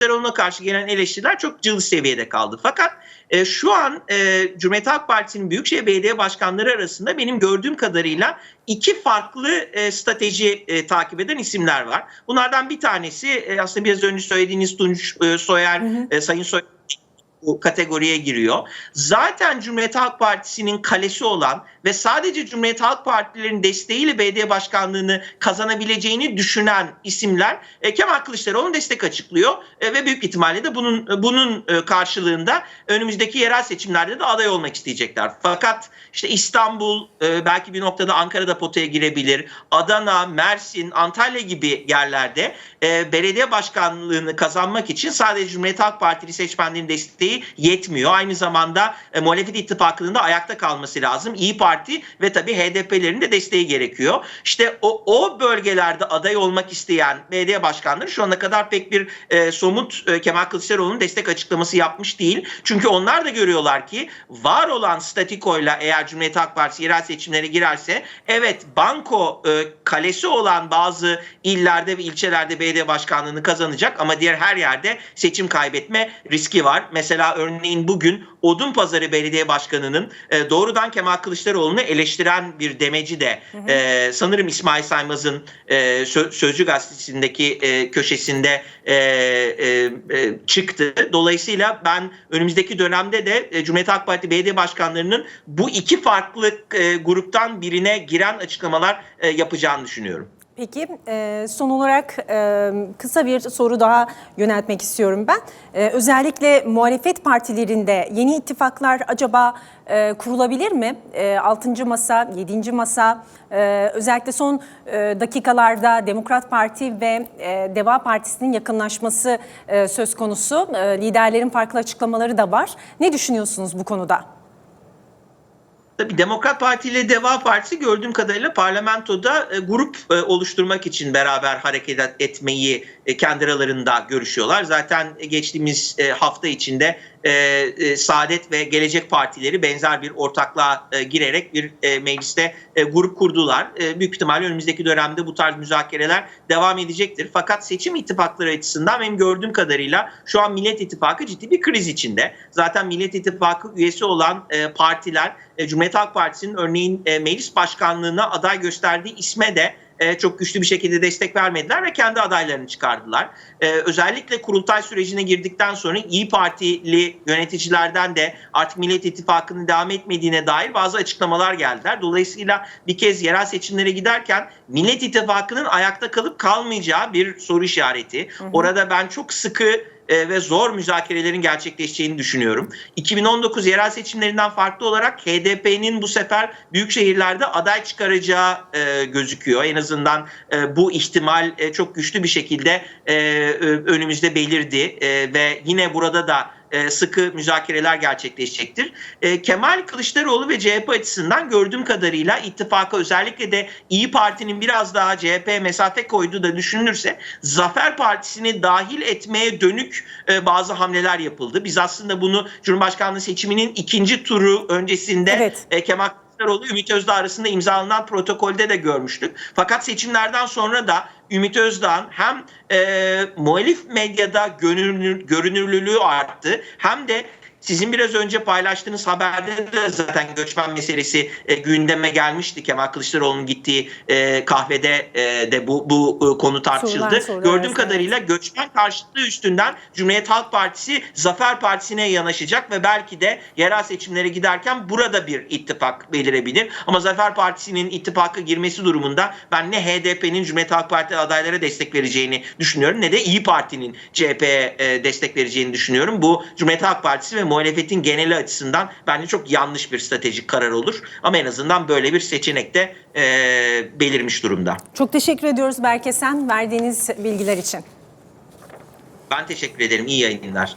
Kılıçdaroğlu'na karşı gelen eleştiriler çok cılız seviyede kaldı. Fakat e, şu an e, Cumhuriyet Halk Partisi'nin Büyükşehir Belediye Başkanları arasında benim gördüğüm kadarıyla iki farklı e, strateji e, takip eden isimler var. Bunlardan bir tanesi e, aslında biraz önce söylediğiniz Tunç e, Soyer, Hı hı. e, Sayın Soyer bu kategoriye giriyor. Zaten Cumhuriyet Halk Partisi'nin kalesi olan ve sadece Cumhuriyet Halk Partilerin desteğiyle belediye başkanlığını kazanabileceğini düşünen isimler e, Kemal Kılıçdaroğlu'nun destek açıklıyor e, ve büyük ihtimalle de bunun bunun e, karşılığında önümüzdeki yerel seçimlerde de aday olmak isteyecekler. Fakat işte İstanbul e, belki bir noktada Ankara'da potaya girebilir. Adana, Mersin, Antalya gibi yerlerde e, belediye başkanlığını kazanmak için sadece Cumhuriyet Halk Partili seçmenlerin desteği yetmiyor. Aynı zamanda e, muhalefet ittifakının da ayakta kalması lazım. İyi Parti ve tabii HDP'lerin de desteği gerekiyor. İşte o, o bölgelerde aday olmak isteyen belediye başkanları şu ana kadar pek bir e, somut e, Kemal Kılıçdaroğlu'nun destek açıklaması yapmış değil. Çünkü onlar da görüyorlar ki var olan statikoyla eğer Cumhuriyet Halk Partisi yerel seçimlere girerse evet banko e, kalesi olan bazı illerde ve ilçelerde belediye başkanlığını kazanacak ama diğer her yerde seçim kaybetme riski var. Mesela örneğin bugün Odunpazarı Belediye Başkanı'nın e, doğrudan Kemal Kılıçdaroğlu'nu eleştiren bir demeci de e, sanırım İsmail Saymaz'ın e, Sö- Sözcü Gazetesi'ndeki e, köşesinde e, e, e, çıktı. Dolayısıyla ben önümüzdeki dönemde de e, Cumhuriyet Halk Parti belediye başkanlarının bu iki farklı e, gruptan birine giren açıklamalar e, yapacağını düşünüyorum. Peki e, son olarak e, kısa bir soru daha yöneltmek istiyorum ben. E, özellikle muhalefet partilerinde yeni ittifaklar acaba kurulabilir mi? E, 6. masa, 7. masa özellikle son dakikalarda Demokrat Parti ve Deva Partisi'nin yakınlaşması söz konusu. Liderlerin farklı açıklamaları da var. Ne düşünüyorsunuz bu konuda? Tabii Demokrat Parti ile Deva Partisi gördüğüm kadarıyla parlamentoda e, grup e, oluşturmak için beraber hareket etmeyi e, kendi aralarında görüşüyorlar. Zaten geçtiğimiz hafta içinde e, e, Saadet ve Gelecek Partileri benzer bir ortaklığa e, girerek bir e, mecliste e, grup kurdular. E, büyük ihtimalle önümüzdeki dönemde bu tarz müzakereler devam edecektir. Fakat seçim ittifakları açısından benim gördüğüm kadarıyla şu an Millet İttifakı ciddi bir kriz içinde. Zaten Millet İttifakı üyesi olan e, partiler e, Cumhuriyet Halk Partisi'nin örneğin e, meclis başkanlığına aday gösterdiği isme de e, çok güçlü bir şekilde destek vermediler ve kendi adaylarını çıkardılar. E, özellikle kurultay sürecine girdikten sonra İyi Partili yöneticilerden de artık Millet İttifakı'nın devam etmediğine dair bazı açıklamalar geldiler. Dolayısıyla bir kez yerel seçimlere giderken Millet İttifakı'nın ayakta kalıp kalmayacağı bir soru işareti. Orada ben çok sıkı e, ve zor müzakerelerin gerçekleşeceğini düşünüyorum. 2019 yerel seçimlerinden farklı olarak HDP'nin bu sefer büyük şehirlerde aday çıkaracağı e, gözüküyor. En azından e, bu ihtimal e, çok güçlü bir şekilde e, önümüzde belirdi E, ve yine burada da e, sıkı müzakereler gerçekleşecektir. E, Kemal Kılıçdaroğlu ve CHP açısından gördüğüm kadarıyla ittifaka özellikle de İyi Parti'nin biraz daha CHP mesafe koyduğu da düşünülürse Zafer Partisi'ni dahil etmeye dönük e, bazı hamleler yapıldı. Biz aslında bunu Cumhurbaşkanlığı seçiminin ikinci turu öncesinde Evet. e, Kemal Kılıçdaroğlu Ümit Özdağ arasında imzalanan protokolde de görmüştük. Fakat seçimlerden sonra da Ümit Özdağ'ın hem e, muhalif medyada görünür, görünürlülüğü arttı hem de sizin biraz önce paylaştığınız haberde de zaten göçmen meselesi e, gündeme gelmişti. Kemal Kılıçdaroğlu'nun gittiği e, kahvede e, de bu bu e, konu tartışıldı. Sorular, sorular Gördüğüm arasında, kadarıyla göçmen karşıtlığı üstünden Cumhuriyet Halk Partisi Zafer Partisi'ne yanaşacak ve belki de yerel seçimlere giderken burada bir ittifak belirebilir. Ama Zafer Partisi'nin ittifaka girmesi durumunda ben ne HDP'nin Cumhuriyet Halk Parti adaylara destek vereceğini düşünüyorum ne de İyi Parti'nin CHP'ye e, destek vereceğini düşünüyorum. Bu Cumhuriyet Halk Partisi ve muhalefetin geneli açısından bence çok yanlış bir stratejik karar olur. Ama en azından böyle bir seçenek de e, belirmiş durumda. Çok teşekkür ediyoruz Berke Sen verdiğiniz bilgiler için. Ben teşekkür ederim. İyi yayınlar.